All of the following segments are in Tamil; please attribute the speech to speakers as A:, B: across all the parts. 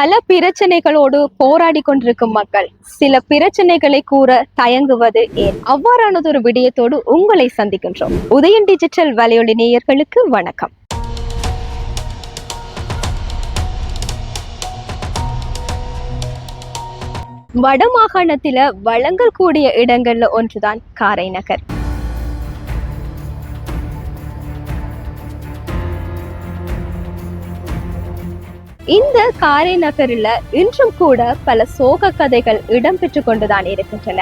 A: பல பிரச்சனைகளோடு போராடி கொண்டிருக்கும் மக்கள். சில பிரச்சனைகளை கூற தயங்குவது ஏன்? அவ்வாறானது ஒரு விடயத்தோடு உங்களை சந்திக்கின்றோம். உதயன் டிஜிட்டல் வலையொலி நேயர்களுக்கு வணக்கம். வடமாகாணத்தில வழங்கக்கூடிய இடங்கள்ல ஒன்றுதான் காரைநகர். இந்த காரை நகரில் இன்றும் கூட பல சோக கதைகள் இடம்பெற்று கொண்டுதான் இருக்கின்றன.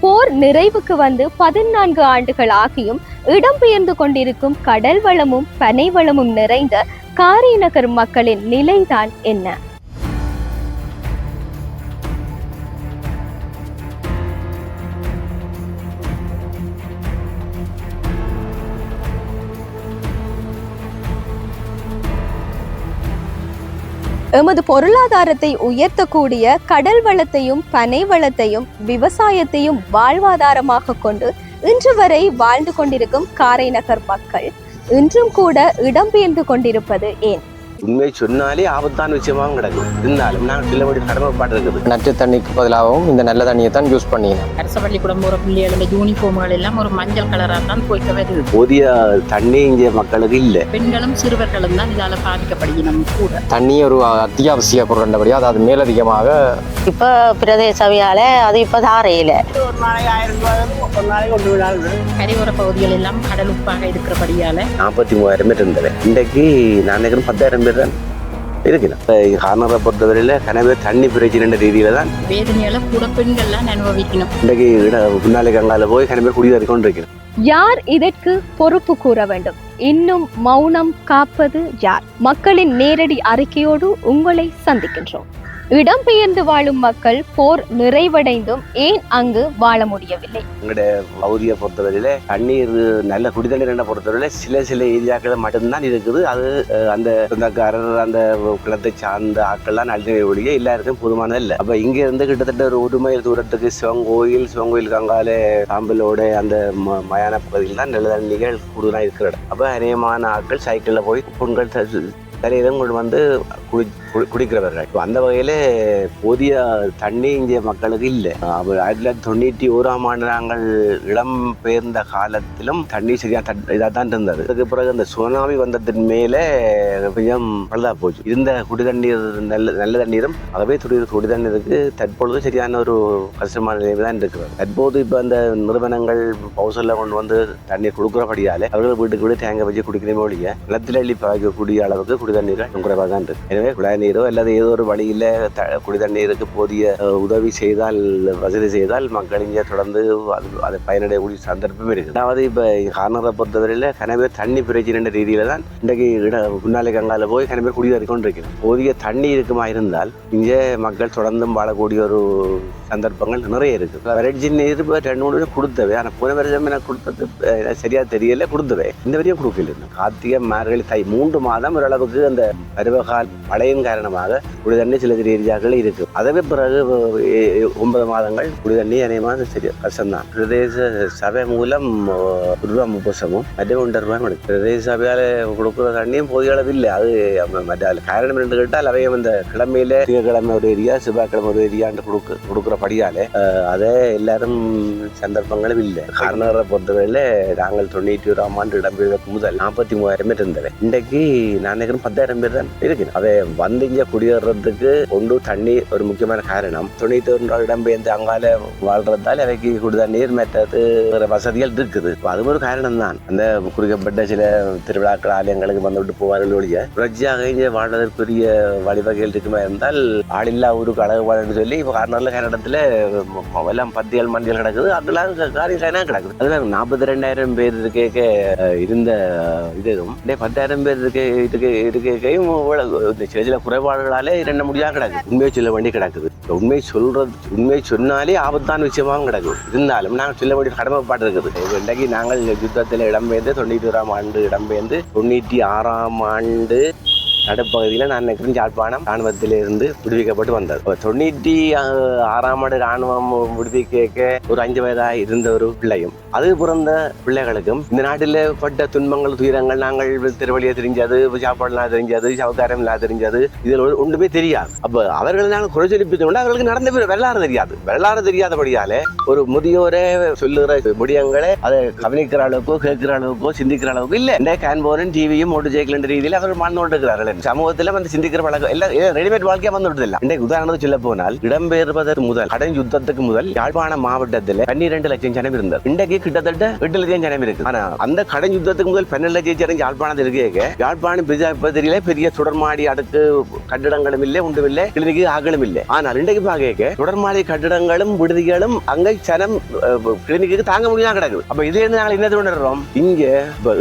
A: போர் நிறைவுக்கு வந்து பதினான்கு ஆண்டுகள் ஆகியும் இடம்பெயர்ந்து கொண்டிருக்கும் கடல் வளமும் பனை வளமும் நிறைந்த காரை நகர் மக்களின் நிலைதான் என்ன? எமது பொருளாதாரத்தை உயர்த்தக்கூடிய கடல் வளத்தையும் பனை வளத்தையும் விவசாயத்தையும் வாழ்வாதாரமாக கொண்டு இன்று வரை வாழ்ந்து கொண்டிருக்கும் காரைநகர் மக்கள் இன்றும் கூட இடம்பெயர்ந்து கொண்டிருப்பது ஏன்?
B: உண்மையை சொன்னாலே ஆபத்தான விஷயமாகவும் கிடக்கும் இருந்தாலும் நாங்கள் சொல்ல வேண்டிய கடமைப்பாடு இருக்குது
C: நச்சு தண்ணிக்கு பதிலாகவும் இந்த நல்ல தண்ணியை தான் யூஸ் பண்ணிக்கணும்
D: அரச பள்ளிக்கூடம் போகிற பிள்ளைகளோட யூனிஃபார்ம்கள் எல்லாம் ஒரு மஞ்சள் கலராக தான் போய்க்க வருது.
B: போதிய தண்ணி இங்கே மக்களுக்கு இல்லை.
D: பெண்களும் சிறுவர்களும் தான் இதால் பாதிக்கப்படுகிறோம் கூட.
C: தண்ணி ஒரு அத்தியாவசிய பொருள் என்றபடியாக அதாவது மேலதிகமாக
E: இப்போ பிரதேச சபையால அது இப்போ தாரையில்
D: கரையோர பகுதிகள் எல்லாம் கடல் உப்பாக இருக்கிறபடியால
B: நாற்பத்தி மூவாயிரம் பேர் இருந்தது. இன்றைக்கு நான் நினைக்கிறேன் பத்தாயிரம் பேர் தான் இருக்கிறேன். இப்போ கார்னரை பொறுத்தவரையில் கனவே தண்ணி பிரச்சனை ரீதியில தான்
D: வேதனையால கூட பெண்கள்லாம் அனுபவிக்கணும்.
B: இன்றைக்கு பின்னாலே கங்கால போய் கனவே குடியேறி கொண்டு இருக்கிறேன்
A: யார் இதற்கு பொறுப்பு கூற வேண்டும்? இன்னும் மௌனம் காப்பது யார்? மக்களின் நேரடி அறிக்கையோடு உங்களை சந்திக்கின்றோம். இடம்பெயர்ந்து வாழும் மக்கள் போர் நிறைவடைந்தும் ஏன் அங்கு வாழ முடியவில்லை?
B: எங்களுடைய பகுதியை பொறுத்தவரையில தண்ணீர் நல்ல குடிதண்ணீர் என்ன பொறுத்தவரையில சில சில ஏரியாக்கள் மட்டும்தான் இருக்குது. அது அந்த சொந்தக்காரர் அந்த குளத்தை சார்ந்த ஆட்கள்லாம் நல்ல ஒழிய எல்லாருக்கும் போதுமானது இல்லை. அப்ப இங்க இருந்து கிட்டத்தட்ட ஒரு ஒரு மைல் தூரத்துக்கு சிவங்கோயில் சிவங்கோயில் கங்கால சாம்பலோட அந்த ம- மயான பகுதியில் தான் நல்ல தண்ணிகள் கூடுதலாக இருக்கிற இடம். அப்ப அநேகமான ஆட்கள் சைக்கிள்ல போய் பொங்கல் த- தலையிலும் கொண்டு வந்து குளி குடிக்கிறவர்கள். இப்ப அந்த வகையில் போதிய தண்ணி இந்திய மக்களுக்கு இல்லை. ஆயிரத்தி தொள்ளாயிரத்தி தொண்ணூற்றி ஓராம் ஆண்டு நாங்கள் இடம் பெயர்ந்த காலத்திலும் தண்ணி சரியாக இதாக தான் இருந்தது. அதுக்கு பிறகு இந்த சுனாமி வந்ததன் மேலே கொஞ்சம் பழுதா போச்சு. இருந்த குடி தண்ணீர் நல்ல நல்ல தண்ணீரும் ஆகவே துடி குடி தண்ணீருக்கு தற்பொழுது சரியான ஒரு கஷ்டமான நிலைமை தான் இருக்கிறது. தற்போது இப்போ அந்த நிறுவனங்கள் பவுசல்ல கொண்டு வந்து தண்ணீர் கொடுக்குறபடியாலே அவர்கள் வீட்டுக்கு வீடு தேங்க வச்சு குடிக்கிறமே ஒழிய நிலத்தில் அள்ளி பாய்க்கக்கூடிய அளவுக்கு குடி தண்ணீர் குறைவாக தான் இருக்கு. எனவே குழாய் தண்ணீரோ அல்லது ஏதோ ஒரு வழியில் த குடி தண்ணீருக்கு போதிய உதவி செய்தால் வசதி செய்தால் மக்கள் இங்கே தொடர்ந்து அது அதை பயனடையக்கூடிய சந்தர்ப்பம் இருக்குது. அதாவது இப்போ கார்னரை பொறுத்தவரையில் கனவே தண்ணி பிரச்சனை ரீதியில் தான் இன்றைக்கு இட முன்னாலே கங்கால போய் கனவே குடி கொண்டு போதிய தண்ணி இருக்குமா இருந்தால் இங்கே மக்கள் தொடர்ந்தும் வாழக்கூடிய ஒரு சந்தர்ப்பங்கள் நிறைய இருக்கு வறட்சி நீர் ரெண்டு மூணு பேரும் கொடுத்தவை. ஆனால் போன வருஷம் எனக்கு கொடுத்தது அஹ், சரியா தெரியல கொடுத்தவை. இந்த வரையும் கொடுக்கல. கார்த்திகை மார்கழி தை மூன்று மாதம் ஓரளவுக்கு அந்த பருவகால் மழையின் காரணமாக குடி தண்ணி சில சில ஏரியாக்கள் இருக்கு அதவே பிறகு ஒன்பது மாதங்கள் குடி தண்ணி அநேகமாக சரி கஷ்டம்தான். பிரதேச சபை மூலம் ஒரு ரூபா முப்பசமும் மற்ற ஒன்றரை ரூபாய் கொடுக்கும் பிரதேச சபையால் கொடுக்குற தண்ணியும் போதிய அளவு இல்லை அது மற்ற காரணம் என்று கேட்டால் அவையும் அந்த கிழமையில திங்கக்கிழமை ஒரு ஏரியா செவ்வாய்க்கிழமை ஒரு ஏரியான்னு கொடுக்க கொடுக்குற அஹ், அதை எல்லாரும் சந்தர்ப்பங்களும் இல்லை காரணரை பொறுத்தவரையில நாங்கள் தொண்ணூற்றி ஓராம் ஆண்டு இடம்பெயர்ந்ததுக்கு முதல் நாற்பத்தி மூவாயிரம் பேர் இருந்தது இன்றைக்கு நான் நினைக்கிறேன் பத்தாயிரம் பேர் தான் இருக்கு அதை வந்து இங்க குடியேறதுக்கு கொண்டு தண்ணி ஒரு முக்கியமான காரணம் தொண்ணூத்தி ஒன்றாம் இடம்பெயர்ந்து அங்கால வாழ்றதால அவைக்கு கூடுதல் நீர் மற்றது வசதிகள் இருக்குது அது ஒரு காரணம் தான் அந்த குறிக்கப்பட்ட சில திருவிழாக்கள் ஆலயங்களுக்கு வந்து விட்டு போவார்கள் ஒழிய புரட்சியாக இங்கே வாழ்வதற்குரிய வழிவகைகள் இருக்குமா இருந்தால் ஆளில்லா ஊருக்கு அழகு வாழ்ன்னு சொல்லி இப்போ காரணம் கன்னடத்துல ம- எல்லாம் பத்தியல் மண்டியல் கிடக்குது அதெல்லாம் காரியம் சைனா கிடக்குது. அதில் நாற்பத்தி ரெண்டாயிரம் பேர் இருக்க இருந்த இதுவும் பத்தாயிரம் பேர் இருக்க இருக்க இருக்கையும் இந்த சில சில குறைபாடுகளாலே இரண்டு முடியாக கிடக்குது. உண்மையை சொல்ல வேண்டி கிடக்குது. உண்மை சொல்றது உண்மை சொன்னாலே ஆபத்தான விஷயமாகவும் கிடக்குது. இருந்தாலும் நாங்கள் சொல்ல வேண்டிய கடமைப்பாடு இருக்குது. இன்றைக்கு நாங்கள் யுத்தத்தில் இடம்பெயர்ந்து தொண்ணூற்றி ஓராம் ஆண்டு இடம்பெயர்ந்து தொண்ணூற்றி ஆறாம் ஆண்டு நடுப்பகுதியில் நான் நினைக்கிறேன் யாழ்ப்பாணம் ராணுவத்திலே இருந்து விடுவிக்கப்பட்டு வந்தார் தொண்ணூற்றி ஆறாம் ஆண்டு ராணுவம் விடுவிக்க ஒரு அஞ்சு வயதாக இருந்த ஒரு பிள்ளையும் அது பிறந்த பிள்ளைகளுக்கும் இந்த நாட்டில் பட்ட துன்பங்கள் துயரங்கள் நாங்கள் திருவழியை தெரிஞ்சது சாப்பாடுலாம் தெரிஞ்சது சவுக்காரம் இல்லாத தெரிஞ்சது இதில் ஒன்றுமே தெரியாது. அப்போ அவர்களை நாங்கள் குறை சொல்லிப்பித்தோம்னா அவர்களுக்கு நடந்த பிற- வரலாறு தெரியாது. வரலாறு தெரியாதபடியாலே ஒரு முதியோரே சொல்லுகிற முடியங்களை அதை கவனிக்கிற அளவுக்கோ கேட்கிற அளவுக்கோ சிந்திக்கிற அளவுக்கு இல்லை. இந்த கேன்போரன் டிவியும் ஓட்டு ஜெயிக்கலன்ற ரீதியில் அவர்கள் வாழ்ந்து கொண்டிருக்கிறார்கள் சமூகத்தில் வந்து சிந்திக்கிற பழக்கம் எல்லாம் ரெடிமேட் வாழ்க்கையா வந்து விடுதில்லை இன்றைக்கு உதாரணத்துக்கு சொல்ல போனால் இடம்பெயர்வதற்கு முதல் கடன் யுத்தத்துக்கு முதல் யாழ்ப்பாண மாவட்டத்தில் பன்னிரெண்டு லட்சம் ஜனம் இருந்தது இன்றைக்கு கிட்டத்தட்ட எட்டு லட்சம் ஜனம் இருக்கு ஆனா அந்த கடன் யுத்தத்துக்கு முதல் பன்னெண்டு லட்சம் ஜனம் யாழ்ப்பாணத்தில் இருக்க யாழ்ப்பாணம் பிரஜாபதியில பெரிய சுடர்மாடி அடுக்கு கட்டிடங்களும் இல்லை ஒன்றும் இல்லை கிளினிக்கு ஆகலும் இல்லை. ஆனால் இன்றைக்கு பார்க்க சுடர்மாடி கட்டிடங்களும் விடுதிகளும் அங்கே ஜனம் கிளினிக்கு தாங்க முடியாம கிடக்குது. அப்ப இதுல இருந்து நாங்கள் என்ன உணர்றோம் இங்க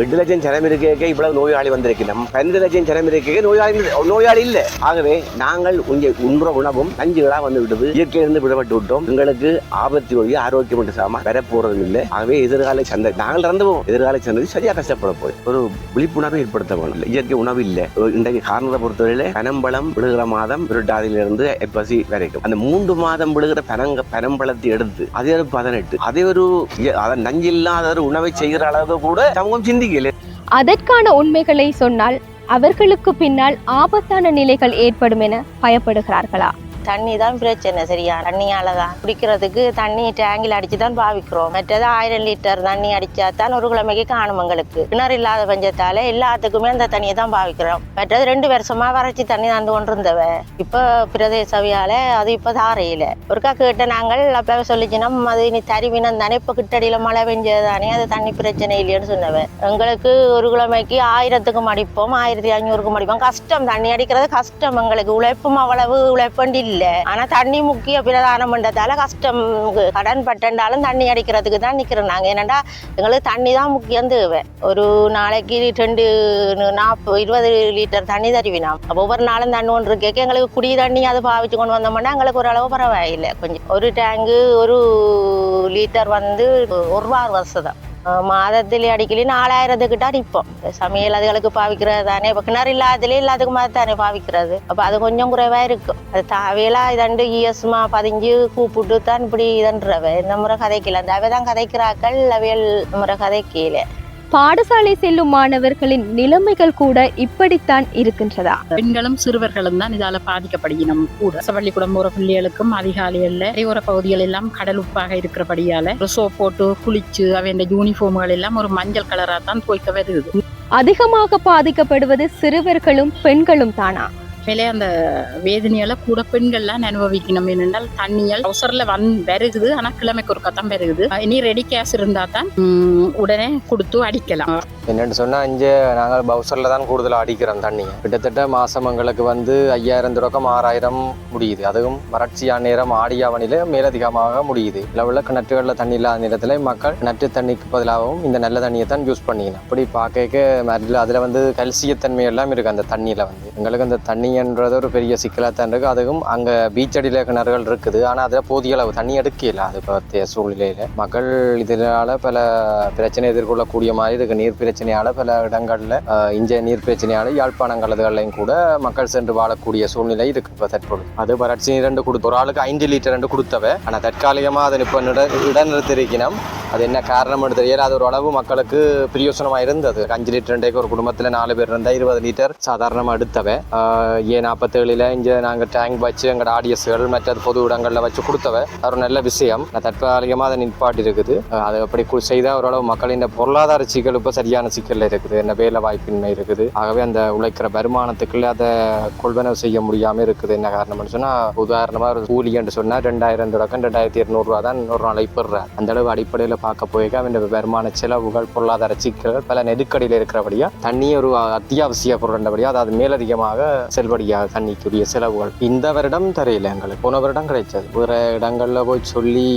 B: எட்டு லட்சம் ஜனம் இருக்க இவ்வளவு நோயாளி வந்திருக்கணும் பன்னெண்டு லட்சம் ஜனம் இருக்க நோயாளி நோயாளி இல்ல ஆகவே நாங்கள் இங்கே உண்ற உணவும் நஞ்சுகளா வந்து விடுது. இயற்கையிலிருந்து விடப்பட்டு விட்டோம். எங்களுக்கு ஆபத்து ஒழிய ஆரோக்கியம் என்று சாமா வர போறதும் இல்லை ஆகவே எதிர்கால சந்தை நாங்கள் இறந்துவோம் எதிர்கால சந்தை சரியா கஷ்டப்பட போய் ஒரு விழிப்புணர்வு ஏற்படுத்த வேணும். இயற்கை உணவு இல்லை. இன்றைக்கு காரணத்தை பொறுத்தவரையில பனம்பழம் விழுகிற மாதம் விருட்டாதிலிருந்து எப்பசி வரைக்கும். அந்த மூன்று மாதம் விழுகிற பனங்க பனம்பழத்தை எடுத்து அதே ஒரு பதினெட்டு. அதே ஒரு நஞ்சு இல்லாத ஒரு உணவை செய்கிற அளவு கூட சமூகம் சிந்திக்கல.
A: அதற்கான உண்மைகளை சொன்னால் அவர்களுக்கு பின்னால் ஆபத்தான நிலைகள் ஏற்படும் என பயப்படுகிறார்களா?
E: தண்ணி தான் பிரச்சனை சரியா? தண்ணியால தான் குடிக்கிறதுக்கு தண்ணி டேங்கில் அடிச்சு தான் பாவிக்கிறோம். மற்றது ஆயிரம் லிட்டர் தண்ணி அடிச்சா தான் ஒரு கிழமைக்கு காணும் எங்களுக்கு. கிணறு இல்லாத பஞ்சத்தால எல்லாத்துக்குமே அந்த தண்ணியை தான் பாவிக்கிறோம். மற்றது ரெண்டு வருஷமா வறட்சி தண்ணி தந்து கொண்டு இருந்தவ இப்போ பிரதேச சபையால அது இப்போ தாரையில. ஒருக்கா கேட்ட நாங்கள் அப்பவே சொல்லிச்சுன்னா அது நீ தருவினம் தானே? இப்போ கிட்டடியில மழை பெஞ்சதானே? அது தண்ணி பிரச்சனை இல்லைன்னு சொன்னவ. எங்களுக்கு ஒரு கிழமைக்கு ஆயிரத்துக்கும் அடிப்போம் ஆயிரத்தி ஐநூறுக்கும் அடிப்போம் கஷ்டம் தண்ணி அடிக்கிறது கஷ்டம் எங்களுக்கு. உழைப்பும் அவ்வளவு உழைப்பண்டி இல்லை. இல்லை. ஆனால் தண்ணி முக்கிய பிரதானம் பண்ணுறதால கஷ்டம். கடன் பட்டண்டாலும் தண்ணி அடிக்கிறதுக்கு தான் நிற்கிறோம் நாங்கள் என்னென்னா எங்களுக்கு தண்ணி தான் முக்கியம் தேவை. ஒரு நாளைக்கு ரெண்டு நாற்பது இருபது லிட்டர் தண்ணி தருவினாம். அப்போ ஒவ்வொரு நாளும் தண்ணி ஒன்று கேட்க எங்களுக்கு குடி தண்ணி அதை பாவிச்சு கொண்டு வந்தோம்னா எங்களுக்கு ஓரளவு பரவாயில்லை. கொஞ்சம் ஒரு டேங்கு ஒரு லிட்டர் வந்து ஒரு ரூபா வருஷம் தான் மாதத்திலே அடிக்கலி நாலாயிரத்துக்கிட்ட அடிப்போம். சமையல் அதுகளுக்கு பாவிக்கிறது தானே இப்போ கிணறு இல்லாததுலேயே எல்லாத்துக்கும் மாதிரி தானே பாவிக்கிறது. அப்போ அது கொஞ்சம் குறைவாக இருக்கும். அது தாவையெல்லாம் இதண்டு இயஸ்மா பதிஞ்சு கூப்பிட்டு தான் இப்படி இதன்றவை. இந்த முறை கதைக்கல. அந்த அவை தான் கதைக்கிறாக்கள் அவையல் முறை கதைக்கல.
A: பாடசாலை செல்லும் மாணவர்களின் நிலைமைகள் கூட இப்படித்தான் இருக்கின்றதா?
D: பெண்களும் சிறுவர்களும் தான் இதால பாதிக்கப்படுகிறோம் கூட. பள்ளிக்கூடம் போற பிள்ளைகளுக்கும் அதிகாலையில் கரையோர பகுதிகள் எல்லாம் கடல் உப்பாக இருக்கிறபடியால ஒரு சோப் போட்டு குளிச்சு அவன் யூனிஃபார்ம்கள் எல்லாம் ஒரு மஞ்சள் கலரா தான் துவைக்க வருது.
A: அதிகமாக பாதிக்கப்படுவது சிறுவர்களும் பெண்களும் தானா?
D: மேலே அந்த வேதனையால் கூட பெண்கள்லாம் அனுபவிக்கணும். என்னென்றால் தண்ணியால் அவசரில் வந் வருகுது. ஆனால் கிழமைக்கு ஒரு கத்தம் வருகுது இனி ரெடி கேஷ் இருந்தால் தான் உடனே கொடுத்து அடிக்கலாம்.
C: என்னென்னு சொன்னால் இங்கே நாங்கள் பவுசரில் தான் கூடுதலாக அடிக்கிறோம் தண்ணியை. கிட்டத்தட்ட மாதம் எங்களுக்கு வந்து ஐயாயிரம் தொடக்கம் ஆறாயிரம் முடியுது. அதுவும் வறட்சியான நேரம் ஆடியாவணியில் மேலதிகமாக முடியுது. லெவலில் கிணற்றுகளில் தண்ணி இல்லாத நேரத்தில் மக்கள் கிணற்று தண்ணிக்கு பதிலாகவும் இந்த நல்ல தண்ணியை தான் யூஸ் பண்ணிக்கணும். அப்படி பார்க்க அதில் அதில் வந்து கல்சியத்தன்மை எல்லாம் இருக்குது அந்த தண்ணியில் வந்து. எங்களுக்கு அந்த தண்ணி தண்ணின்றது ஒரு பெரிய சிக்கலாக தான் இருக்குது அதுவும் அங்கே பீச் அடியில் கிணறுகள் இருக்குது. ஆனால் அதில் போதிய அளவு தண்ணி எடுக்கல அது பற்றிய சூழ்நிலையில். மக்கள் இதனால் பல பிரச்சனை எதிர்கொள்ளக்கூடிய மாதிரி இதுக்கு நீர் பிரச்சனையால் பல இடங்களில் இஞ்சிய நீர் பிரச்சனையால் யாழ்ப்பாணம் கலதுகள்லையும் கூட மக்கள் சென்று வாழக்கூடிய சூழ்நிலை இதுக்கு இப்போ தற்பொழுது. அது வறட்சி நீர் ரெண்டு கொடுத்து ஒரு ஆளுக்கு ஐந்து லிட்டர் ரெண்டு கொடுத்தவ. ஆனால் தற்காலிகமாக அதை இப்போ இட இடநிறுத்திருக்கணும் அது என்ன காரணம் தெரியல. அது ஒரு அளவு மக்களுக்கு பிரியோசனமாக இருந்தது. அஞ்சு லிட்டர் ரெண்டேக்கு ஒரு குடும்பத்தில் நாலு பேர் இருந்தால் இருபது லிட்டர் சாதாரணமாக எடுத்தவை. ஏ நாற்பத்தேழில் இங்க நாங்க டேங்க் வச்சு எங்களோட ஆடியஸ்கள் மற்ற பொது இடங்கள்ல வச்சு கொடுத்தவ ஒரு நல்ல விஷயம். தற்காலிகமாக தற்காலிகமா அதை நிற்பாட்டி இருக்குது அது அப்படி செய்தால் செய்தா ஓரளவு மக்களின் பொருளாதார சிக்கல் இப்போ சரியான சிக்கல் இருக்குது. என்ன வேலை வாய்ப்பின்மை இருக்குது. ஆகவே அந்த உழைக்கிற வருமானத்துக்குள்ள அதை கொள்வனவு செய்ய முடியாம இருக்குது. என்ன காரணம்னு சொன்னா உதாரணமா ஒரு கூலி என்று சொன்னா ரெண்டாயிரம் தொடக்கம் ரெண்டாயிரத்தி இருநூறுவா தான் ஒரு நாளைக்கு பெறுறார் அந்த அளவு அடிப்படையில் பார்க்க போய்க்க அவன் வருமான செலவுகள் பொருளாதார சிக்கல்கள் பல நெருக்கடியில் இருக்கிறபடியா தண்ணி ஒரு அத்தியாவசிய பொருள்ன்றபடியா அது மேலதிகமாக அதிகப்படியாக தண்ணிக்குரிய செலவுகள் இந்த வருடம் தெரியல எங்களுக்கு போன வருடம் கிடைச்சது. பிற இடங்கள்ல போய் சொல்லி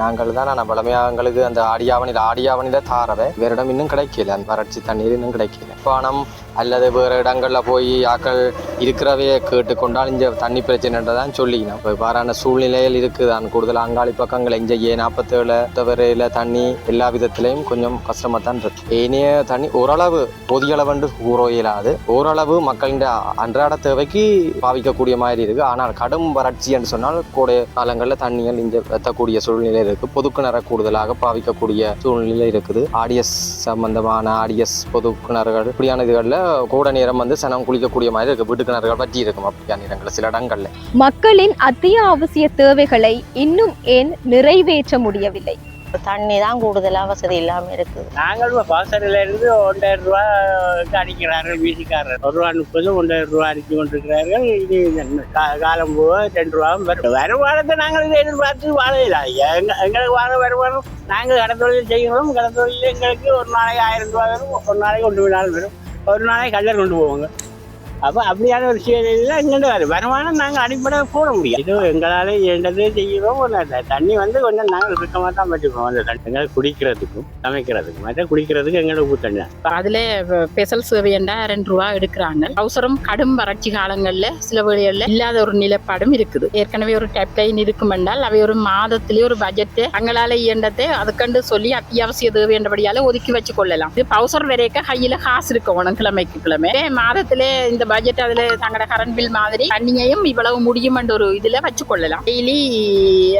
C: நாங்கள் தான் நான் பழமையாக எங்களுக்கு அந்த ஆடியாவணியில் ஆடியாவணியில் தாரவை வேற இடம் இன்னும் கிடைக்கல. அந்த வறட்சி தண்ணீர் இன்னும் கிடைக்கல. பணம் அல்லது வேறு இடங்களில் போய் ஆக்கள் இருக்கிறவையை கேட்டுக்கொண்டால் இந்த தண்ணி பிரச்சனைன்றதான் சொல்லிக்கணும் இப்போ இவ்வாறான சூழ்நிலையில் இருக்குதான் கூடுதல் அங்காளி பக்கங்கள் இங்கே நாற்பத்தேழு தவறையில் தண்ணி எல்லா விதத்திலையும் கொஞ்சம் கஷ்டமாக தான் இருக்கு ஏனைய தண்ணி ஓரளவு போதிய அளவுண்டு கூற இயலாது ஓரளவு மக்களின் அன்றாட தேவைக்கு பாவிக்கக்கூடிய மாதிரி இருக்குது ஆனால் கடும் வறட்சி என்று சொன்னால் கோடை காலங்களில் தண்ணிகள் இங்கே எத்தக்கூடிய சூழ்நிலை இருக்குது பொது கூடுதலாக பாவிக்கக்கூடிய சூழ்நிலை இருக்குது ஆடிஎஸ் சம்பந்தமான ஆடிஎஸ் பொது கிணறுகள் இப்படியான இதுகளில் கூட நேரம் வந்து சனம் குளிக்கக்கூடிய மாதிரி இருக்கு. வீட்டு கிணறுகள் பற்றி இருக்கும் அப்படியான இடங்கள் சில இடங்கள்ல.
A: மக்களின் அத்தியாவசிய தேவைகளை இன்னும் ஏன் நிறைவேற்ற முடியவில்லை?
E: தண்ணி தான் கூடுதலாக வசதி இல்லாமல் இருக்குது.
F: நாங்கள் பாசறையில இருந்து ஒன்றாயிரம் ரூபாய்க்கு அடிக்கிறார்கள் வீட்டுக்காரர். ஒரு ரூபா முப்பது ஒன்றாயிரம் ரூபா அடிச்சு கொண்டிருக்கிறார்கள். இது காலம் போக ரெண்டு ரூபாவும் வரும். வருமானத்தை நாங்கள் இதை எதிர்பார்த்து வாழையில எங்க எங்களுக்கு வாழ வருமானம் நாங்கள் கடத்தொழில் செய்கிறோம். கடத்தொழில் எங்களுக்கு ஒரு நாளைக்கு ஆயிரம் ரூபா வரும். ஒரு நாளைக்கு ஒன்று நாள் வரும். ஒரு நாளைக்கு கல்லர் கொண்டு போவாங்க. அப்போ அப்படியான ஒரு சூழ்நிலையில் இங்கிருந்து வரும் வருமானம் நாங்கள் அடிப்படை போட முடியும் இது எங்களால் வேண்டது செய்கிறோம் தண்ணி வந்து கொஞ்சம் நாங்கள் சுத்தமாக தான் வச்சுக்கிறோம் அந்த தண்ணி எங்களை குடிக்கிறதுக்கும் சமைக்கிறதுக்கும் மற்ற குடிக்கிறதுக்கு எங்களுக்கு உப்பு தண்ணி இப்போ
D: அதில் ஸ்பெஷல் சேவையண்டா ரெண்டு ரூபா எடுக்கிறாங்க அவசரம் கடும் வறட்சி காலங்களில் சில வழிகளில் இல்லாத ஒரு நிலப்பாடும் இருக்குது ஏற்கனவே ஒரு டேப் லைன் இருக்கும் என்றால் அவை ஒரு மாதத்திலே ஒரு பட்ஜெட்டு அங்களால இயண்டத்தை அதுக்கண்டு சொல்லி அத்தியாவசிய தேவையன்றபடியால ஒதுக்கி வச்சு கொள்ளலாம் இது பவுசர் வரைக்கும் கையில் காசு இருக்கும் கிழமைக்கு கிழமை மாதத்திலே இந்த பட்ஜெட் அதுல தங்களோட கரண்ட் பில் மாதிரி தண்ணியையும் இவ்வளவு முடியும் என்ற ஒரு இதுல வச்சு கொள்ளலாம் டெய்லி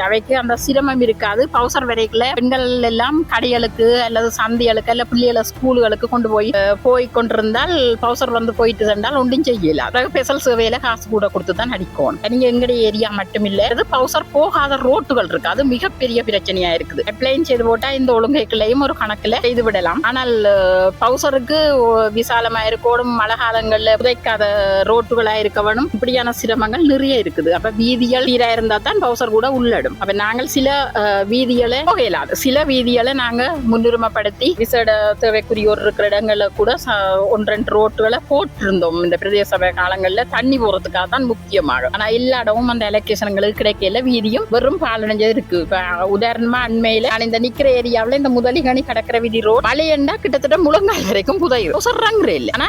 D: அவைக்கு அந்த சிரமம் இருக்காது. பவுசர் வரைக்குல பெண்கள் எல்லாம் கடைகளுக்கு அல்லது சந்தைகளுக்கு அல்ல பிள்ளைகளை ஸ்கூலுகளுக்கு கொண்டு போய் போய் கொண்டிருந்தால் பவுசர் வந்து போயிட்டு இருந்தால் ஒன்றும் செய்யல. அதாவது ஸ்பெஷல் சேவையில காசு கூட கொடுத்து தான் அடிக்கணும். நீங்க எங்களுடைய ஏரியா மட்டும் இல்ல அது பவுசர் போகாத ரோட்டுகள் இருக்கு. அது மிகப்பெரிய பிரச்சனையா இருக்குது. அப்ளைன் செய்து போட்டா இந்த ஒழுங்கைகளையும் ஒரு கணக்குல செய்து விடலாம். ஆனால் பவுசருக்கு விசாலமா இருக்கோடும் மழை காலங்கள்ல புதைக்காத ரோட்டுகளா இருக்க வேணும். இப்படியான சிரமங்கள் நிறைய இருக்குது. அப்ப வீதிகள் சீரா இருந்தா தான் பவுசர் கூட உள்ளடும். அப்ப நாங்கள் சில வீதிகளை போக இயலாது சில வீதிகளை நாங்க முன்னுரிமைப்படுத்தி விசேட தேவைக்குரியோர் இருக்கிற இடங்கள்ல கூட ச- ஒன்று ரெண்டு ரோட்டுகளை போட்டிருந்தோம். இந்த பிரதேச சபை காலங்களில் தண்ணி போறதுக்காக தான் முக்கியமாக. ஆனா எல்லா இடமும் அந்த எலக்ட்ரிஷன்களுக்கு கிடைக்கல. வீதியும் வெறும் பாலடைஞ்சது இருக்கு. இப்போ உதாரணமா அண்மையில நான் இந்த நிக்கிற ஏரியாவில் இந்த முதலிகனி கடற்கரை வீதி ரோடு மலையண்டா கிட்டத்தட்ட முழங்கால் வரைக்கும் புதையும். சொல்றாங்க இல்லை. ஆனா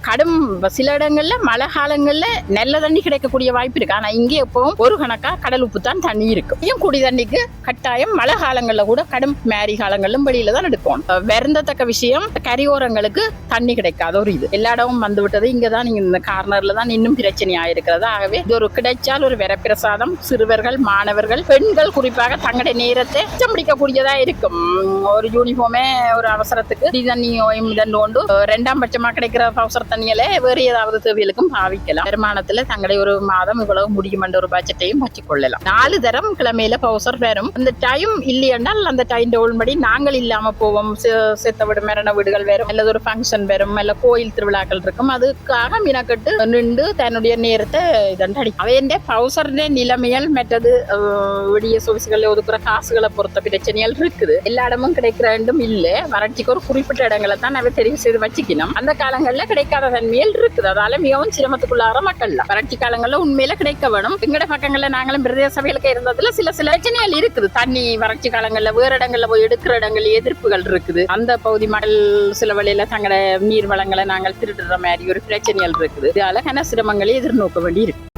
D: கடும் சில இடங்கள்ல மழை காலங்கள்ல நல்ல தண்ணி கிடைக்கக்கூடிய வாய்ப்பு இருக்கு. ஆனா இங்கே எப்பவும் ஒரு கணக்கா கடல் உப்பு தான் தண்ணி இருக்கு. இங்கேயும் குடி தண்ணிக்கு கட்டாயம் மழை காலங்கள்ல கூட கடும் மேரி காலங்களிலும் வெளியில தான் எடுப்போம் வருந்தத்தக்க விஷயம் கரையோரங்களுக்கு தண்ணி கிடைக்காத ஒரு இது. எல்லா இடமும் வந்து விட்டது. இங்க தான் நீங்க இந்த கார்னர்ல தான் இன்னும் பிரச்சனையா இருக்கிறது ஆகவே இது ஒரு கிடைச்சால் ஒரு வரப்பிரசாதம். சிறுவர்கள் மாணவர்கள் பெண்கள் குறிப்பாக தங்களுடைய நேரத்தை மிச்சம் பிடிக்கக்கூடியதா இருக்கும் ஒரு யூனிஃபார்மே ஒரு அவசரத்துக்கு தண்ணி தண்ணியும் இதன் கொண்டு ரெண்டாம் பட்சமா கிடைக்கிற அவசர தண்ணியில வேறு ஏதாவது தேவைகளுக்கும் பாவிக்கலாம். வருமானத்துல தங்களை ஒரு மாதம் இவ்வளவு முடியும் என்ற ஒரு பட்ஜெட்டையும் வச்சுக்கொள்ளலாம் நாலு தரம் கிழமையில பவுசர் வரும். அந்த டைம் இல்லையென்றால் அந்த டைம் டேபிள் நாங்கள் இல்லாம போவோம். செத்த வீடு மரண வீடுகள் வரும். அல்லது ஒரு ஃபங்க்ஷன் வரும். அல்ல கோயில் திருவிழாக்கள் இருக்கும். அதுக்காக மினக்கட்டு நின்று தன்னுடைய நேரத்தை இதண்டடி அடிக்கும் அவையண்ட பவுசர்னே நிலைமைகள் மற்றது விடிய சொகுசுகளில் ஒதுக்குற காசுகளை பொறுத்த பிரச்சனைகள் இருக்குது. எல்லா இடமும் கிடைக்கிற வேண்டும் இல்லை. வறட்சிக்கு ஒரு குறிப்பிட்ட இடங்களை தான் அவை தெரிவு செய்து வச்சுக்கணும். அந்த காலங்களில் கிடைக்காத தன்மையில் இருக்குது. அதால மிகவும் சிரமத்துக்குள்ளார மட்டும் வறட்சி காலங்கள்ல உண்மையில கிடைக்க வேணும். எங்கட பக்கங்கள்ல நாங்களும் பிரதேச சபைகளுக்கு இருந்ததுல சில சில பிரச்சனைகள் இருக்குது. தண்ணி வறட்சி காலங்கள்ல வேற இடங்கள்ல போய் எடுக்கிற இடங்கள் எதிர்ப்புகள் இருக்குது. அந்த பகுதி மடல் சில வழியில தங்களோட நீர் வளங்களை நாங்கள் திருடுற மாதிரி ஒரு பிரச்சனைகள் இருக்குது. இதால கன சிரமங்களை எதிர்நோக்க வேண்டி இருக்கு